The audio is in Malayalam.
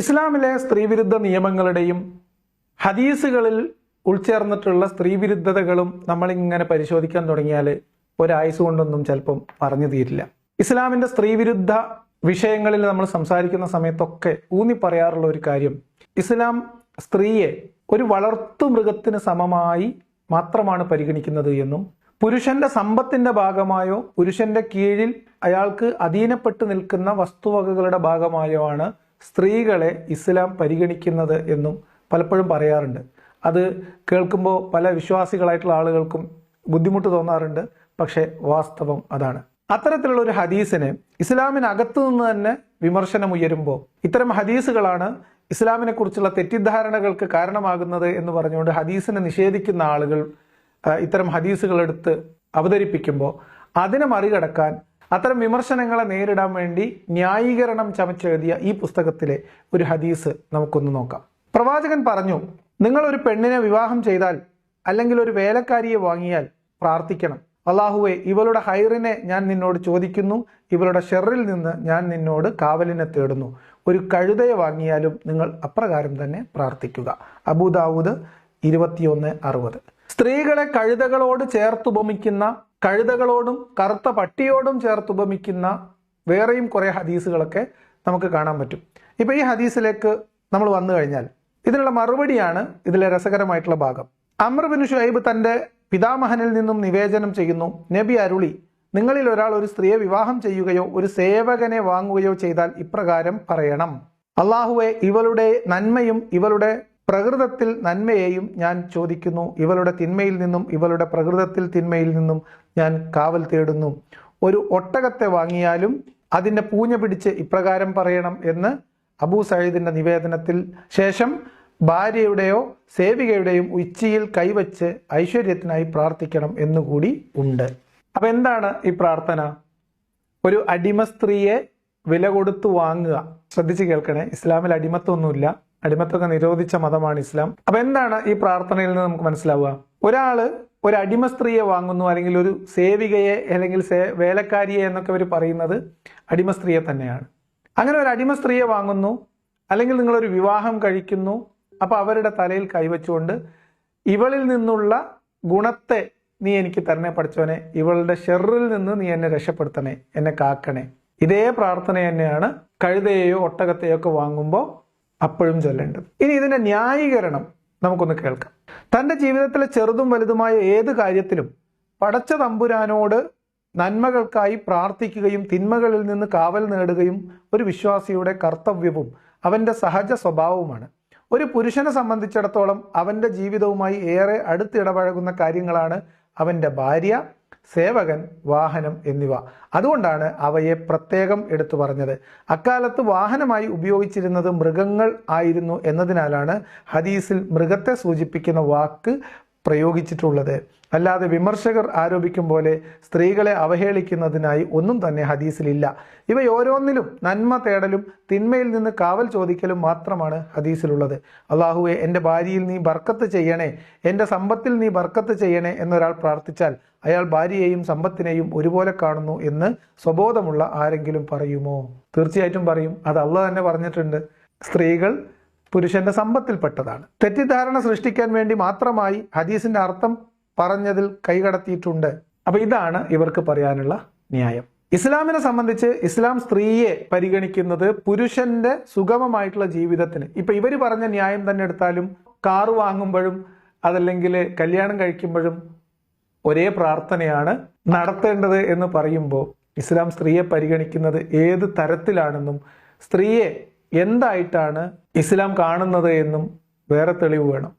ഇസ്ലാമിലെ സ്ത്രീവിരുദ്ധ നിയമങ്ങളുടെയും ഹദീസുകളിൽ ഉൾച്ചേർന്നിട്ടുള്ള സ്ത്രീവിരുദ്ധതകളും നമ്മളിങ്ങനെ പരിശോധിക്കാൻ തുടങ്ങിയാൽ ഒരായുസ് കൊണ്ടൊന്നും ചിലപ്പം പറഞ്ഞു തീരില്ല. ഇസ്ലാമിന്റെ സ്ത്രീവിരുദ്ധ വിഷയങ്ങളിൽ നമ്മൾ സംസാരിക്കുന്ന സമയത്തൊക്കെ ഊന്നി പറയാറുള്ള ഒരു കാര്യം ഇസ്ലാം സ്ത്രീയെ ഒരു വളർത്തു മൃഗത്തിന് സമമായി മാത്രമാണ് പരിഗണിക്കുന്നത് എന്നും പുരുഷന്റെ സമ്പത്തിന്റെ ഭാഗമായോ പുരുഷന്റെ കീഴിൽ അയാൾക്ക് അധീനപ്പെട്ട് നിൽക്കുന്ന വസ്തുവകകളുടെ ഭാഗമായോ ആണ് സ്ത്രീകളെ ഇസ്ലാം പരിഗണിക്കുന്നത് എന്നും പലപ്പോഴും പറയാറുണ്ട്. അത് കേൾക്കുമ്പോൾ പല വിശ്വാസികളായിട്ടുള്ള ആളുകൾക്കും ബുദ്ധിമുട്ട് തോന്നാറുണ്ട്. പക്ഷേ വാസ്തവം അതാണ്. അത്തരത്തിലുള്ള ഒരു ഹദീസിന് ഇസ്ലാമിനകത്തു നിന്ന് തന്നെ വിമർശനം ഉയരുമ്പോൾ ഇത്തരം ഹദീസുകളാണ് ഇസ്ലാമിനെ കുറിച്ചുള്ള തെറ്റിദ്ധാരണകൾക്ക് കാരണമാകുന്നത് എന്ന് പറഞ്ഞുകൊണ്ട് ഹദീസിനെ നിഷേധിക്കുന്ന ആളുകൾ ഇത്തരം ഹദീസുകൾ എടുത്ത് അവതരിപ്പിക്കുമ്പോൾ അതിനെ മറികടക്കാൻ അത്തരം വിമർശനങ്ങളെ നേരിടാൻ വേണ്ടി ന്യായീകരണം ചമച്ചെഴുതിയ ഈ പുസ്തകത്തിലെ ഒരു ഹദീസ് നമുക്കൊന്ന് നോക്കാം. പ്രവാചകൻ പറഞ്ഞു നിങ്ങൾ ഒരു പെണ്ണിനെ വിവാഹം ചെയ്താൽ അല്ലെങ്കിൽ ഒരു വേലക്കാരിയെ വാങ്ങിയാൽ പ്രാർത്ഥിക്കണം. അള്ളാഹുവെ ഇവളുടെ ഹൈറിനെ ഞാൻ നിന്നോട് ചോദിക്കുന്നു. ഇവളുടെ ഷെറിൽ നിന്ന് ഞാൻ നിന്നോട് കാവലിനെ തേടുന്നു. ഒരു കഴുതയെ വാങ്ങിയാലും നിങ്ങൾ അപ്രകാരം തന്നെ പ്രാർത്ഥിക്കുക. അബുദാവൂദ് ഇരുപത്തിയൊന്ന് അറുപത്. സ്ത്രീകളെ കഴുതകളോട് ചേർത്തുപമിക്കുന്ന കഴുതകളോടും കറുത്ത പട്ടിയോടും ചേർത്ത് ഉപമിക്കുന്ന വേറെയും കുറേ ഹദീസുകളൊക്കെ നമുക്ക് കാണാൻ പറ്റും. ഇപ്പൊ ഈ ഹദീസിലേക്ക് നമ്മൾ വന്നു കഴിഞ്ഞാൽ ഇതിനുള്ള മറുപടിയാണ് ഇതിലെ രസകരമായിട്ടുള്ള ഭാഗം. അമർ ബിൻ ഷുഹൈബ് തന്റെ പിതാമഹനിൽ നിന്നും നിവേദനം ചെയ്യുന്നു നബി അരുളി നിങ്ങളിൽ ഒരാൾ ഒരു സ്ത്രീയെ വിവാഹം ചെയ്യുകയോ ഒരു സേവകനെ വാങ്ങുകയോ ചെയ്താൽ ഇപ്രകാരം പറയണം. അള്ളാഹുവെ ഇവളുടെ നന്മയും ഇവളുടെ പ്രകൃതത്തിൽ നന്മയെയും ഞാൻ ചോദിക്കുന്നു. ഇവളുടെ തിന്മയിൽ നിന്നും ഇവളുടെ പ്രകൃതത്തിൽ തിന്മയിൽ നിന്നും ഞാൻ കാവൽ തേടുന്നു. ഒരു ഒട്ടകത്തെ വാങ്ങിയാലും അതിന്റെ പൂഞ്ഞ പിടിച്ച് ഇപ്രകാരം പറയണം എന്ന് അബൂ സയ്യിദിന്റെ നിവേദനത്തിൽ ശേഷം ഭാര്യയുടെയോ സേവികയുടെയും ഉച്ചിയിൽ കൈവച്ച് ഐശ്വര്യത്തിനായി പ്രാർത്ഥിക്കണം എന്നുകൂടി ഉണ്ട്. അപ്പം എന്താണ് ഈ പ്രാർത്ഥന? ഒരു അടിമ സ്ത്രീയെ വില കൊടുത്തു വാങ്ങുക. ശ്രദ്ധിച്ച് കേൾക്കണേ. ഇസ്ലാമിൽ അടിമത്വമൊന്നുമില്ല. അടിമത്വമൊക്കെ നിരോധിച്ച മതമാണ് ഇസ്ലാം. അപ്പൊ എന്താണ് ഈ പ്രാർത്ഥനയിൽ നിന്ന് നമുക്ക് മനസ്സിലാവുക? ഒരാൾ ഒരു അടിമ സ്ത്രീയെ വാങ്ങുന്നു അല്ലെങ്കിൽ ഒരു സേവികയെ അല്ലെങ്കിൽ വേലക്കാരിയെ എന്നൊക്കെ അവർ പറയുന്നത് അടിമ സ്ത്രീയെ തന്നെയാണ്. അങ്ങനെ ഒരു അടിമ സ്ത്രീയെ വാങ്ങുന്നു അല്ലെങ്കിൽ നിങ്ങളൊരു വിവാഹം കഴിക്കുന്നു അപ്പൊ അവരുടെ തലയിൽ കൈവച്ചുകൊണ്ട് ഇവളിൽ നിന്നുള്ള ഗുണത്തെ നീ എനിക്ക് തരണേ പഠിച്ചവനെ ഇവളുടെ ഷെറിൽ നിന്ന് നീ എന്നെ രക്ഷപ്പെടുത്തണേ എന്നെ കാക്കണേ. ഇതേ പ്രാർത്ഥന തന്നെയാണ് കഴുതയെയോ ഒട്ടകത്തെയോ ഒക്കെ വാങ്ങുമ്പോൾ അപ്പോഴും ചൊല്ലേണ്ടത് ഇനി ഇതിന്റെ ന്യായീകരണം നമുക്കൊന്ന് കേൾക്കാം. തന്റെ ജീവിതത്തിലെ ചെറുതും വലുതുമായ ഏത് കാര്യത്തിലും പടച്ച തമ്പുരാനോട് നന്മകൾക്കായി പ്രാർത്ഥിക്കുകയും തിന്മകളിൽ നിന്ന് കാവൽ നേടുകയും ഒരു വിശ്വാസിയുടെ കർത്തവ്യവും അവന്റെ സഹജ സ്വഭാവവുമാണ്. ഒരു പുരുഷനെ സംബന്ധിച്ചിടത്തോളം അവന്റെ ജീവിതവുമായി ഏറെ അടുത്തിടപഴകുന്ന കാര്യങ്ങളാണ് അവന്റെ ഭാര്യ സേവകൻ വാഹനം എന്നിവ. അതുകൊണ്ടാണ് അവയെ പ്രത്യേകം എടുത്തു പറഞ്ഞത്. അക്കാലത്ത് വാഹനമായി ഉപയോഗിച്ചിരുന്നത് മൃഗങ്ങൾ ആയിരുന്നു എന്നതിനാലാണ് ഹദീസിൽ മൃഗത്തെ സൂചിപ്പിക്കുന്ന വാക്ക് പ്രയോഗിച്ചിട്ടുള്ളത്. അല്ലാതെ വിമർശകർ ആരോപിക്കും പോലെ സ്ത്രീകളെ അവഹേളിക്കുന്നതിനായി ഒന്നും തന്നെ ഹദീസിലില്ല. ഇവ ഓരോന്നിലും നന്മ തേടലും തിന്മയിൽ നിന്ന് കാവൽ ചോദിക്കലും മാത്രമാണ് ഹദീസിലുള്ളത്. അള്ളാഹുവെ എന്റെ ഭാര്യയിൽ നീ ബർക്കത്ത് ചെയ്യണേ എന്റെ സമ്പത്തിൽ നീ ബർക്കത്ത് ചെയ്യണേ എന്നൊരാൾ പ്രാർത്ഥിച്ചാൽ അയാൾ ഭാര്യയെയും സമ്പത്തിനെയും ഒരുപോലെ കാണുന്നു എന്ന് സ്വബോധമുള്ള ആരെങ്കിലും പറയുമോ? തീർച്ചയായിട്ടും പറയും. അത് അള്ളാഹ് തന്നെ പറഞ്ഞിട്ടുണ്ട്. സ്ത്രീകൾ പുരുഷന്റെ സമ്പത്തിൽപ്പെട്ടതാണ്. തെറ്റിദ്ധാരണ സൃഷ്ടിക്കാൻ വേണ്ടി മാത്രമായി ഹദീസിന്റെ അർത്ഥം പറഞ്ഞതിൽ കൈകടത്തിയിട്ടുണ്ട്. അപ്പൊ ഇതാണ് ഇവർക്ക് പറയാനുള്ള ന്യായം. ഇസ്ലാമിനെ സംബന്ധിച്ച് ഇസ്ലാം സ്ത്രീയെ പരിഗണിക്കുന്നത് പുരുഷന്റെ സുഗമമായിട്ടുള്ള ജീവിതത്തിന്. ഇപ്പൊ ഇവർ പറഞ്ഞ ന്യായം തന്നെ എടുത്താലും കാറ് വാങ്ങുമ്പോഴും അതല്ലെങ്കിൽ കല്യാണം കഴിക്കുമ്പോഴും ഒരേ പ്രാർത്ഥനയാണ് നടത്തേണ്ടത് എന്ന് പറയുമ്പോൾ ഇസ്ലാം സ്ത്രീയെ പരിഗണിക്കുന്നത് ഏത് തരത്തിലാണെന്നും സ്ത്രീയെ എന്തായിട്ടാണ് ഇസ്ലാം കാണുന്നത് എന്നും വേറെ തെളിവ് വേണം.